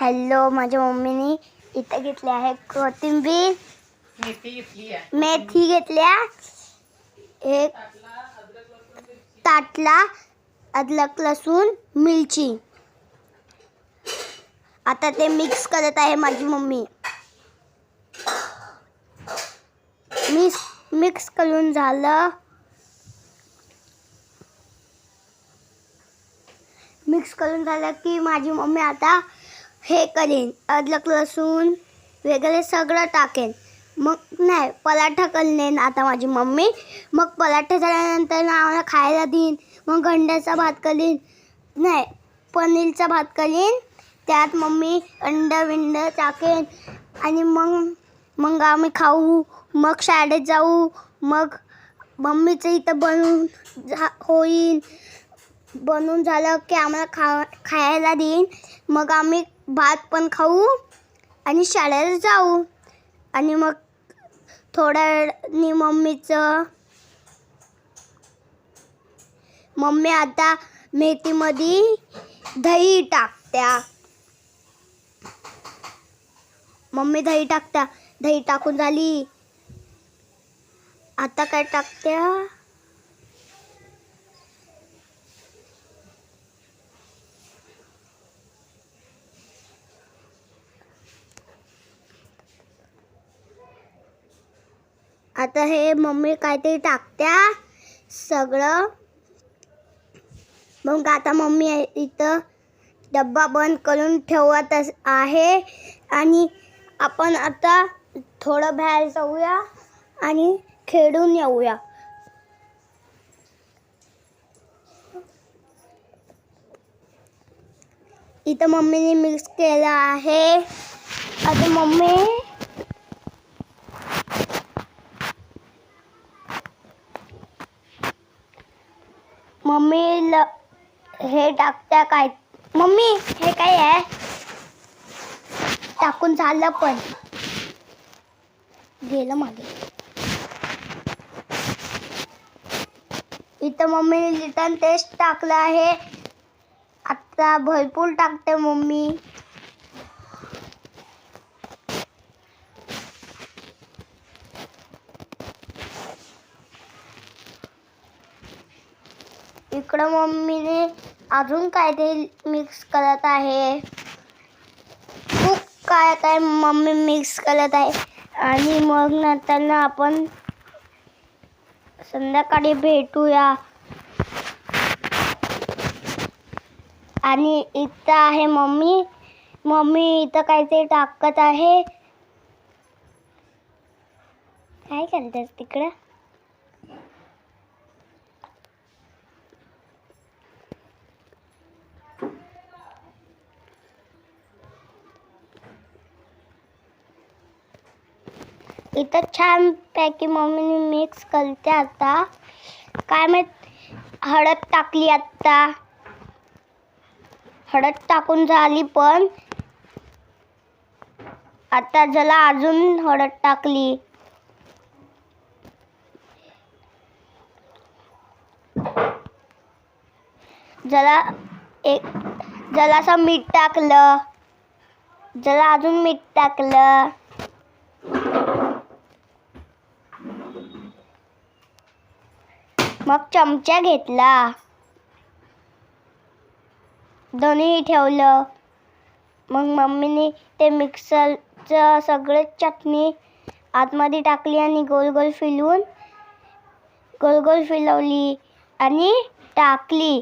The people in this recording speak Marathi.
हॅलो माझ्या मम्मीने इथं घेतले आहे कोथिंबीर. मेथी घेतली आहे. मेथी घेतल्या. एक ताटला अदरक लसूण मिरची. आता ते मिक्स करत आहे माझी मम्मी. मिक्स मिक्स करून झालं. मिक्स करून झालं की माझी मम्मी आता हे करीन. अदलक लसूण वगैरे सगळं टाकेन. मग नाही पराठा करेन आता माझी मम्मी. मग पराठा झाल्यानंतर ना आम्हाला खायला देईन. मग अंड्याचा भात करीन. नाही पनीरचा भात करीन. त्यात मम्मी अंड विंड टाकेन. आणि मग मग आम्ही खाऊ. मग शाळेत जाऊ. मग मम्मीचं इथं बनवून जा होईन. बनवून झालं की आम्हाला खा खायला देईन. मग आम्ही भात पण खाऊ आणि शाळेला जाऊ. आणि मग थोड्या वेळाने मम्मीचं मम्मी आता मेथीमध्ये दही टाकत्या. मम्मी दही टाकत्या. दही टाकून झाली. आता काय टाकत्या? आता हे मम्मी काहीतरी टाकत्या. सगळं. मग आता मम्मी इथं. डब्बा बंद करून ठेवत आहे. आणि आपण आता थोडं बाहेर जाऊया आणि खेळून येऊया. इथं मम्मीने मिक्स केलं आहे. आता मम्मी मम्मी ल हे टाकत्या काय? मम्मी हे काय आहे? टाकून झालं पण. गेलं मागे. इथं मम्मीने लिटन टेस्ट टाकलं आहे. आता भरपूर टाकते मम्मी. इकडं मम्मीने अजून काय ते मिक्स करत आहे. खूप काय काय मम्मी मिक्स करत आहे. आणि मग नंतर आपण संध्याकाळी भेटूया. आणि इथं आहे मम्मी. मम्मी इथं काहीतरी टाकत आहे. काय करतेस तिकडं? इथं छानपैकी मम्मीने मिक्स करते आता. काय माहीत हळद टाकली आता. हळद टाकून झाली पण. आता जला अजून हळद टाकली. जला एक जलासं मीठ टाकलं. जला अजून मीठ टाकलं. मग चमचा घेतला. दोन्ही ठेवलं. मग मम्मीने ते मिक्सरचं सगळे चटणी आतमध्ये टाकली आणि गोल गोल फिलवून गोल गोल फिरवली आणि टाकली.